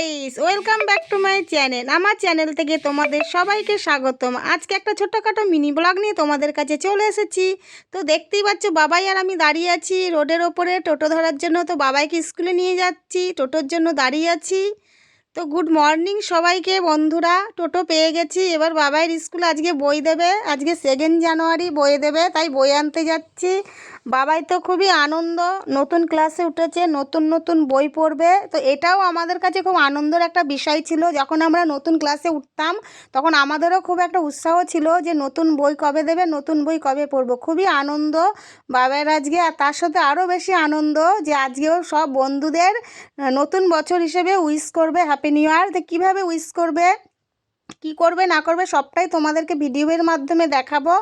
Guys welcome back to my channel আমার channel থেকে তোমাদের সবাইকে স্বাগতম। আজকে একটা ছোট্টখাটো মিনি ব্লগ নিয়ে তোমাদের কাছে চলে এসেছি। তো দেখতেই পাচ্ছ, বাবাই আর আমি দাঁড়িয়ে আছি। রোডের ওপরে টোটো ধরার জন্য তো বাবাইকে স্কুলে নিয়ে যাচ্ছি। টোটোর জন্য দাঁড়িয়ে আছি। তো গুড মর্নিং সবাইকে বন্ধুরা। টোটো পেয়ে গেছি। এবার বাবাইয়ের স্কুলে আজকে বই দেবে। আজকে সেকেন্ড জানুয়ারি বই দেবে, তাই বই আনতে যাচ্ছি। বাবাই তো খুবই আনন্দ, নতুন ক্লাসে উঠেছে, নতুন নতুন বই পড়বে। তো এটাও আমাদের কাছে খুব আনন্দের একটা বিষয় ছিল। যখন আমরা নতুন ক্লাসে উঠতাম, তখন আমাদেরও খুব একটা উৎসাহ ছিল যে নতুন বই কবে দেবে, নতুন বই কবে পড়ব। খুবই আনন্দ বাবার আজকে। আর তার সাথে আরও বেশি আনন্দ যে আজকেও সব বন্ধুদের নতুন বছর হিসেবে উইশ করবে হ্যাপি নিউ ইয়ার তো কীভাবে উইশ করবে, কি করবে, না করবে, সবটাই তোমাদেরকে ভিডিওর মাধ্যমে দেখাবো।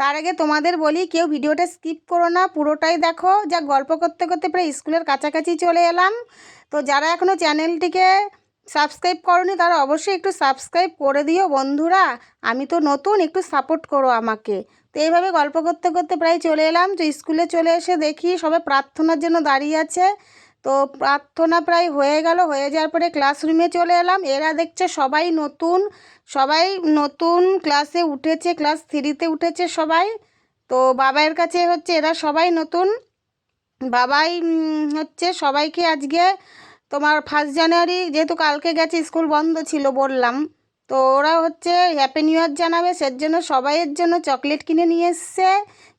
তার আগে তোমাদের বলি, কেউ ভিডিওটা স্কিপ করো না, পুরোটাই দেখো। যা গল্প করতে করতে প্রায় স্কুলের কাছাকাছি চলে এলাম। তো যারা এখনও চ্যানেলটিকে সাবস্ক্রাইব করনি, তারা অবশ্যই একটু সাবস্ক্রাইব করে দিও। বন্ধুরা, আমি তো নতুন, একটু সাপোর্ট করো আমাকে। তো এইভাবে গল্প করতে করতে প্রায় চলে এলাম। তো স্কুলে চলে এসে দেখি, সবাই প্রার্থনার জন্য দাঁড়িয়ে আছে। তো প্রার্থনা প্রায় হয়ে গেল, হয়ে যাওয়ার পরে ক্লাসরুমে চলে এলাম। এরা দেখছে সবাই নতুন সবাই নতুন ক্লাসে উঠেছে ক্লাস থ্রিতে উঠেছে সবাই। তো বাবাইয়ের কাছে হচ্ছে এরা সবাই নতুন। বাবাই হচ্ছে সবাইকে আজকে তোমার ফার্স্ট জানুয়ারি যেহেতু কালকে গেছে, স্কুল বন্ধ ছিল বললাম। তো ওরা হচ্ছে হ্যাপি নিউ ইয়ার জানাবে সের জন্য সবাইয়ের জন্য চকলেট কিনে নিয়ে এসছে।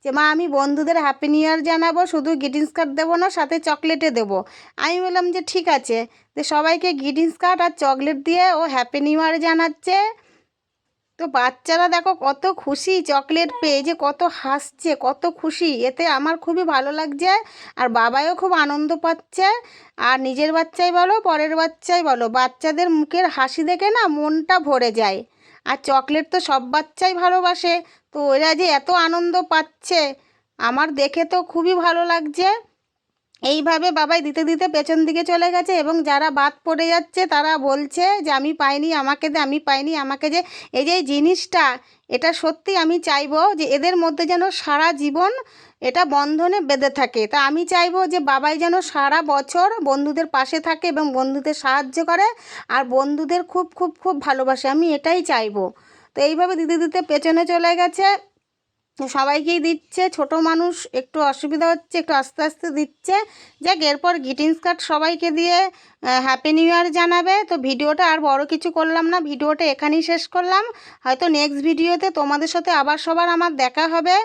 যে, মা, আমি বন্ধুদের হ্যাপি নিউ ইয়ার জানাব, শুধু গ্রিটিংস কার্ড দেবো না, সাথে চকলেটে দেবো। আমি বললাম যে, ঠিক আছে। যে সবাইকে গ্রিটিংস কার্ড আর চকলেট দিয়ে ও হ্যাপি নিউ ইয়ার জানাচ্ছে। তো বাচ্চারা দেখো কত খুশি চকলেট পেয়ে যে কত হাসছে, কত খুশি। এতে আমার খুবই ভালো লাগছে আর বাবাও খুব আনন্দ পাচ্ছে। আর নিজের বাচ্চাই বলো, পরের বাচ্চাই বলো, বাচ্চাদের মুখের হাসি দেখে না মনটা ভরে যায়। আর চকলেট তো সব বাচ্চাই ভালোবাসে, তো ওরা যে এত আনন্দ পাচ্ছে, আমার দেখে তো খুবই ভালো লাগছে। এইভাবে বাবাই দিতে দিতে পেছন দিকে চলে গেছে এবং যারা বাদ পড়ে যাচ্ছে তারা বলছে যে, আমি পাইনি, আমাকে দে, আমি পাইনি, আমাকে যে, এই যে জিনিসটা, এটা সত্যি আমি চাইব যে, এদের মধ্যে যেন সারা জীবন এটা বন্ধনে বেঁধে থাকে। তা আমি চাইব যে, বাবাই যেন সারা বছর বন্ধুদের পাশে থাকে এবং বন্ধুদের সাহায্য করে আর বন্ধুদের খুব খুব খুব ভালোবাসে। আমি এটাই চাইব। তো এইভাবে দিতে দিতে পেছনে চলে গেছে। সবাইকেই দিচ্ছে, ছোট মানুষ একটু অসুবিধা হচ্ছে, একটু আস্তে আস্তে দিচ্ছে। যাক, এরপর গ্রিটিংস কার্ড সবাইকে দিয়ে হ্যাপি নিউ ইয়ার জানাবে। তো ভিডিওটা আর বড় কিছু করলাম না, ভিডিওটা এখানেই শেষ করলাম। হয়তো নেক্সট ভিডিওতে তোমাদের সাথে আবার সবার আমার দেখা হবে।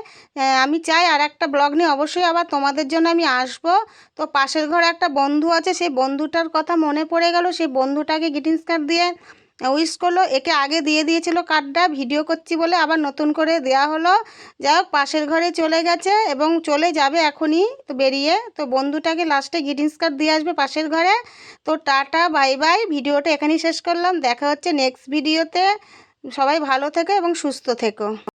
আমি চাই আর একটা ব্লগ নিয়ে অবশ্যই আবার তোমাদের জন্য আমি আসব। তো পাশের ঘরে একটা বন্ধু আছে, সেই বন্ধুটার কথা মনে পড়ে গেল, সেই বন্ধুটাকে গ্রিটিংস কার্ড দিয়ে উইশ করল, একে আগে দিয়ে দিয়েছিল কার্ডটা ভিডিও করছি বলে আবার নতুন করে দেয়া হলো। যাই হোক, পাশের ঘরে চলে গেছে এবং চলে যাবে এখনই তো বেরিয়ে। তো বন্ধুটাকে লাস্টে গ্রিটিংস কার্ড দিয়ে আসবে পাশের ঘরে। তো টাটা বাই বাই ভিডিওটা এখানেই শেষ করলাম। দেখা হচ্ছে নেক্সট ভিডিওতে সবাই ভালো থেকো এবং সুস্থ থেকো।